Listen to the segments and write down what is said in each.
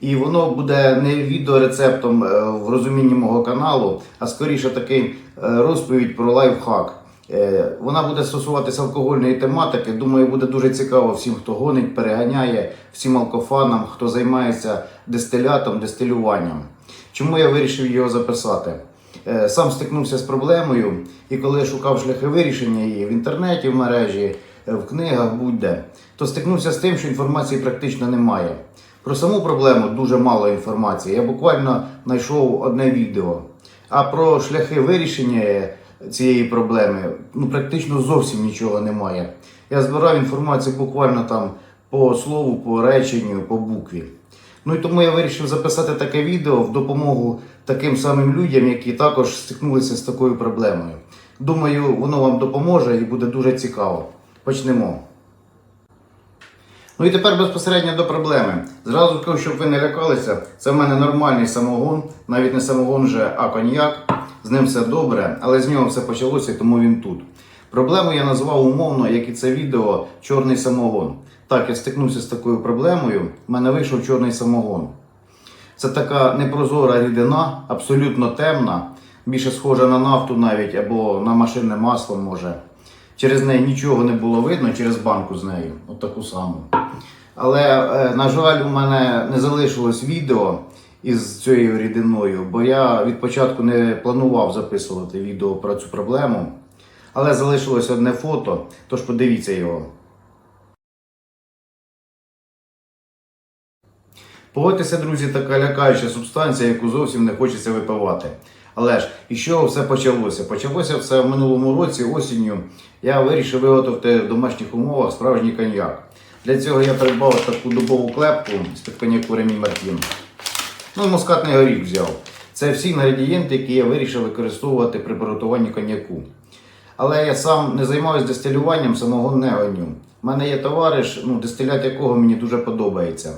і воно буде не відеорецептом е, в розумінні мого каналу, а скоріше такий е, розповідь про лайфхак. Е, Вона буде стосуватися алкогольної тематики. Думаю, буде дуже цікаво всім, хто гонить, переганяє, всім алкофанам, хто займається дистилятом, дистилюванням. Чому я вирішив його записати? Сам стикнувся з проблемою, і коли я шукав шляхи вирішення її в інтернеті, в мережі, в книгах, будь-де, то стикнувся з тим, що інформації практично немає. Про саму проблему дуже мало інформації. Я буквально знайшов одне відео. А про шляхи вирішення цієї проблеми ну, практично зовсім нічого немає. Я збирав інформацію буквально там по слову, по реченню, по букві. Ну і тому я вирішив записати таке відео в допомогу таким самим людям, які також стикнулися з такою проблемою. Думаю, воно вам допоможе і буде дуже цікаво. Почнемо. Ну і тепер безпосередньо до проблеми. Зразу кажу, щоб ви не лякалися, це в мене нормальний самогон, навіть не самогон вже, а коньяк. З ним все добре, але з нього все почалося, тому він тут. Проблему я назвав умовно, як і це відео, чорний самогон. Так, я стикнувся з такою проблемою, в мене вийшов чорний самогон. Це така непрозора рідина, абсолютно темна, більше схожа на нафту навіть або на машинне масло може. Через неї нічого не було видно, через банку з нею, от таку саму. Але, е, на жаль, у мене не залишилось відео із цією рідиною, бо я від початку не планував записувати відео про цю проблему. Але залишилось одне фото, тож подивіться його. Погодьтеся, друзі, така лякаюча субстанція, яку зовсім не хочеться випивати. Але ж і що все почалося? Почалося все в минулому році, осінню. Я вирішив виготовити в домашніх умовах справжній коньяк. Для цього я придбав таку дубову клепку з-під коньяку Ремі Мартін. Ну і мускатний горіх взяв. Це всі інгредієнти, які я вирішив використовувати при приготуванні коньяку. Але я сам не займаюся дистилюванням, самого не гоню. У мене є товариш, ну, дистилят якого мені дуже подобається.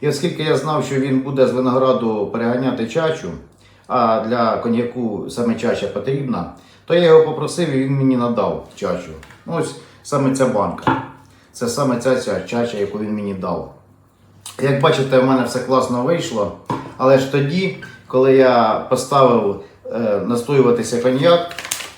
І оскільки я знав, що він буде з винограду переганяти чачу, а для коньяку саме чача потрібна, то я його попросив і він мені надав чачу. Ну, Ось саме ця банка. Це саме ця, ця чача, яку він мені дав. Як бачите, в мене все класно вийшло. Але ж тоді, коли я поставив е, настоюватися коньяк,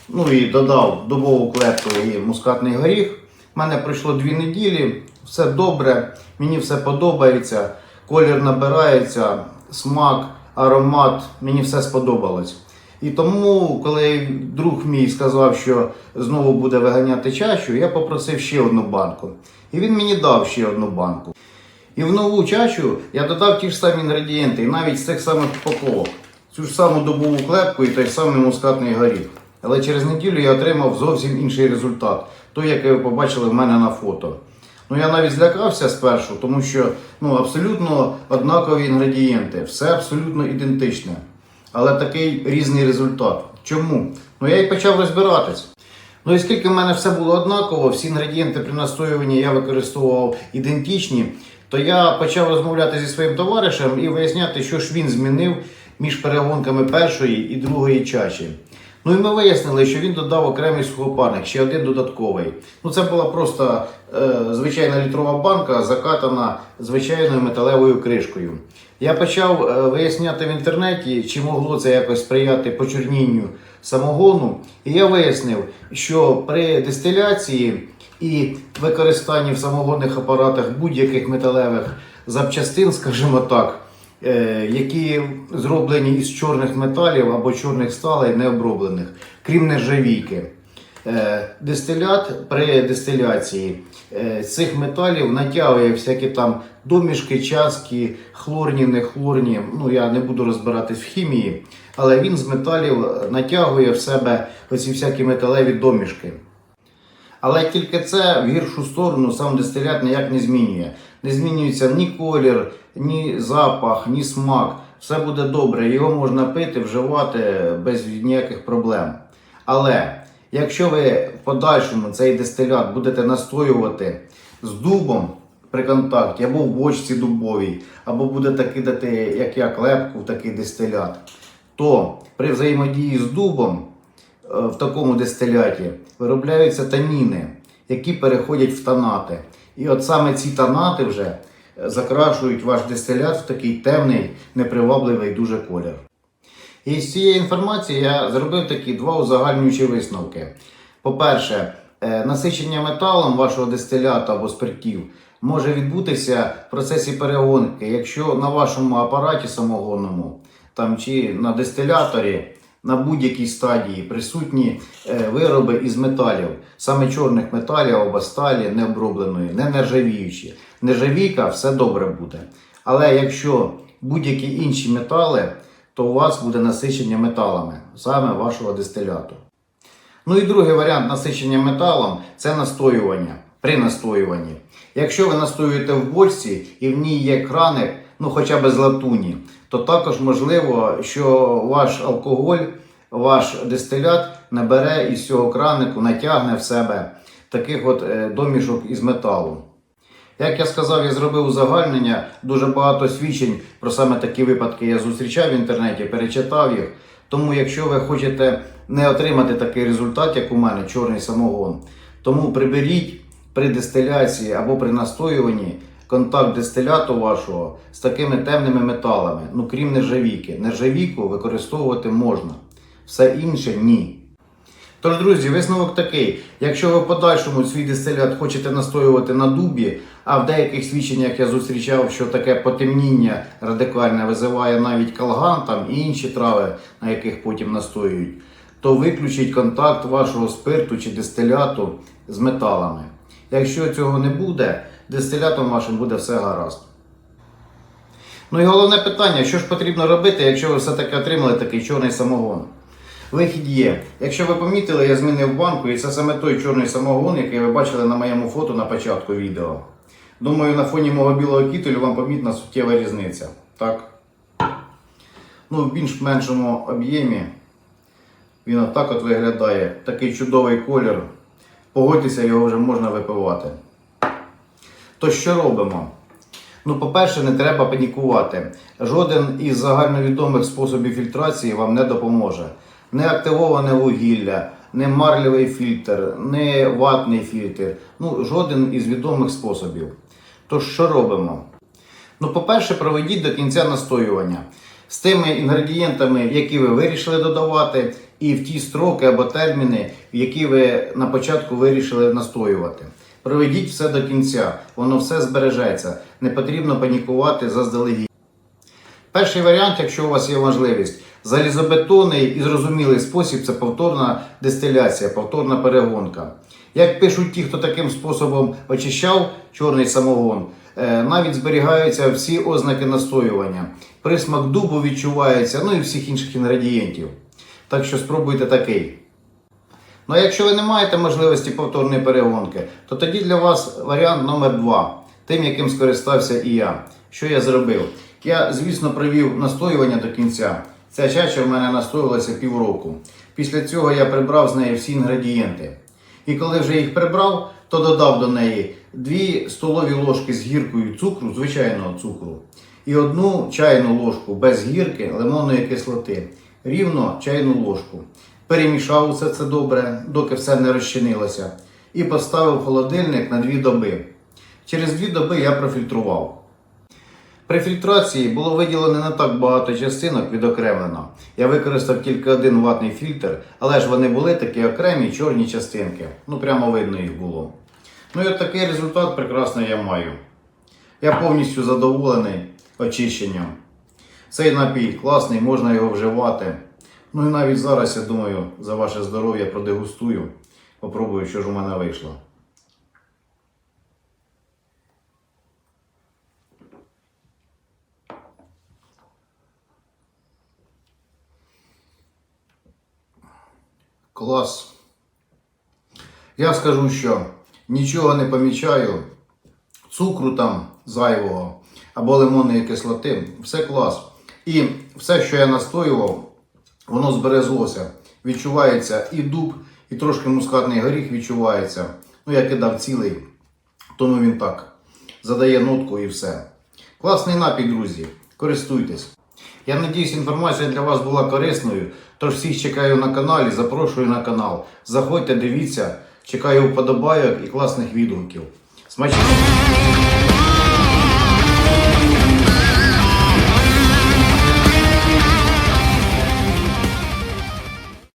ну і додав дубову клетку і мускатний горіх, в мене пройшло дві неділі, все добре, мені все подобається, колір набирається, смак, аромат, мені все сподобалось. І тому, коли друг мій сказав, що знову буде виганяти чащу, я попросив ще одну банку. І він мені дав ще одну банку. І в нову чачу я додав ті ж самі інгредієнти, і навіть з тих самих упаковок. Цю ж саму добову клепку і той самий мускатний горіх. Але через неділю я отримав зовсім інший результат, той, який ви побачили в мене на фото. Ну я навіть злякався спершу, тому що ну, абсолютно однакові інгредієнти, все абсолютно ідентичне. Але такий різний результат. Чому? Ну я і почав розбиратись. Ну і скільки в мене все було однаково, всі інгредієнти при настоюванні я використовував ідентичні, то я почав розмовляти зі своїм товаришем і виясняти, що ж він змінив між перегонками першої і другої чачі. Ну і ми вияснили, що він додав окремий сухопарник, ще один додатковий. Ну це була просто е, звичайна літрова банка, закатана звичайною металевою кришкою. Я почав е, виясняти в інтернеті, чи могло це якось сприяти почорнінню самогону. І я вияснив, що при дистиляції і використанні в самогонних апаратах будь-яких металевих запчастин, скажімо так, які зроблені із чорних металів або чорних сталей необроблених, крім нержавійки. Е, Дистилят при дистиляції е, цих металів натягує всякі там домішки, частки, хлорні, не хлорні. Ну я не буду розбиратись в хімії, але він з металів натягує в себе оці всякі металеві домішки. Але тільки це в гіршу сторону сам дистилят ніяк не змінює. Не змінюється ні колір, ні запах, ні смак. все буде добре, його можна пити, вживати без ніяких проблем. Але якщо ви в подальшому цей дистилят будете настоювати з дубом при контакті, або в бочці дубовій, або будете кидати, як я, клепку в такий дистилят, то при взаємодії з дубом в такому дистиляті виробляються таніни, які переходять в танати. І от саме ці танати вже е, закрашують ваш дистилят в такий темний, непривабливий дуже колір. І з цієї інформації я зробив такі два узагальнюючі висновки. По-перше, е, насичення металом вашого дистилята або спиртів може відбутися в процесі перегонки, якщо на вашому апараті самогонному там, чи на дистиляторі на будь-якій стадії присутні е, вироби із металів, саме чорних металів або сталі необробленої, не нержавіючі. Нержавійка все добре буде. Але якщо будь-які інші метали, то у вас буде насичення металами, саме вашого дистиляту. Ну і другий варіант насичення металом це настоювання при настоюванні. Якщо ви настоюєте в бочці і в ній є краник, ну хоча б з латуні, то також можливо, що ваш алкоголь, ваш дистилят набере із цього кранику, натягне в себе таких от е, домішок із металу. Як я сказав, я зробив узагальнення, дуже багато свідчень про саме такі випадки я зустрічав в інтернеті, перечитав їх. Тому, якщо ви хочете не отримати такий результат, як у мене, чорний самогон, тому приберіть при дистиляції або при настоюванні контакт дистиляту вашого з такими темними металами, ну крім нержавійки. Нержавійку використовувати можна, все інше ні. Тож, друзі, висновок такий: якщо ви в подальшому свій дистилят хочете настоювати на дубі, а в деяких свідченнях я зустрічав, що таке потемніння радикальне визиває навіть калган там і інші трави, на яких потім настоюють, то виключіть контакт вашого спирту чи дистиляту з металами. Якщо цього не буде, дистилятом вашим буде все гаразд. Ну і головне питання, що ж потрібно робити, якщо ви все-таки отримали такий чорний самогон? Вихід є. Якщо ви помітили, я змінив банку, і це саме той чорний самогон, який ви бачили на моєму фото на початку відео. Думаю, на фоні мого білого кітелю вам помітна суттєва різниця. Так? Ну, в більш меншому об'ємі він отак от виглядає. Такий чудовий колір. Погодьтеся, його вже можна випивати. То що робимо? Ну, по-перше, не треба панікувати. Жоден із загальновідомих способів фільтрації вам не допоможе. Не активоване вугілля, не марлевий фільтр, не ватний фільтр. Ну, жоден із відомих способів. Тож, що робимо? Ну, по-перше, проведіть до кінця настоювання з тими інгредієнтами, які ви вирішили додавати, і в ті строки або терміни, які ви на початку вирішили настоювати. Проведіть все до кінця, воно все збережеться. Не потрібно панікувати заздалегідь. Перший варіант, якщо у вас є можливість, залізобетонний і зрозумілий спосіб це повторна дистиляція, повторна перегонка. Як пишуть ті, хто таким способом очищав чорний самогон, е, навіть зберігаються всі ознаки настоювання. Присмак дубу відчувається, ну і всіх інших інгредієнтів. Так що спробуйте такий. Ну а якщо ви не маєте можливості повторної перегонки, то тоді для вас варіант номер 2 тим, яким скористався і я. Що я зробив? Я, звісно, провів настоювання до кінця. Ця чача в мене настоювалася півроку. Після цього я прибрав з неї всі інгредієнти. І коли вже їх прибрав, то додав до неї 2 столові ложки з гіркою цукру, звичайного цукру, і одну чайну ложку без гірки лимонної кислоти, рівно чайну ложку. Перемішав усе це добре, доки все не розчинилося, і поставив холодильник на 2 доби. Через 2 доби я профільтрував. При фільтрації було виділено не так багато частинок відокремлено. Я використав тільки один ватний фільтр, але ж вони були такі окремі чорні частинки. Ну прямо видно їх було. Ну і от такий результат прекрасний я маю. Я повністю задоволений очищенням. Цей напій класний, можна його вживати. Ну і навіть зараз, я думаю, за ваше здоров'я продегустую. Попробую, що ж у мене вийшло. Клас. Я скажу, що нічого не помічаю. Цукру там зайвого або лимонної кислоти. Все клас. І все, що я настоював, воно збереглося. Відчувається і дуб, і трошки мускатний горіх відчувається. Ну, я кидав цілий, тому він так задає нотку і все. Класний напій, друзі. Користуйтесь. Я надіюсь, інформація для вас була корисною. Тож всіх чекаю на каналі, запрошую на канал. Заходьте, дивіться, чекаю вподобайок і класних відгуків. Смачного!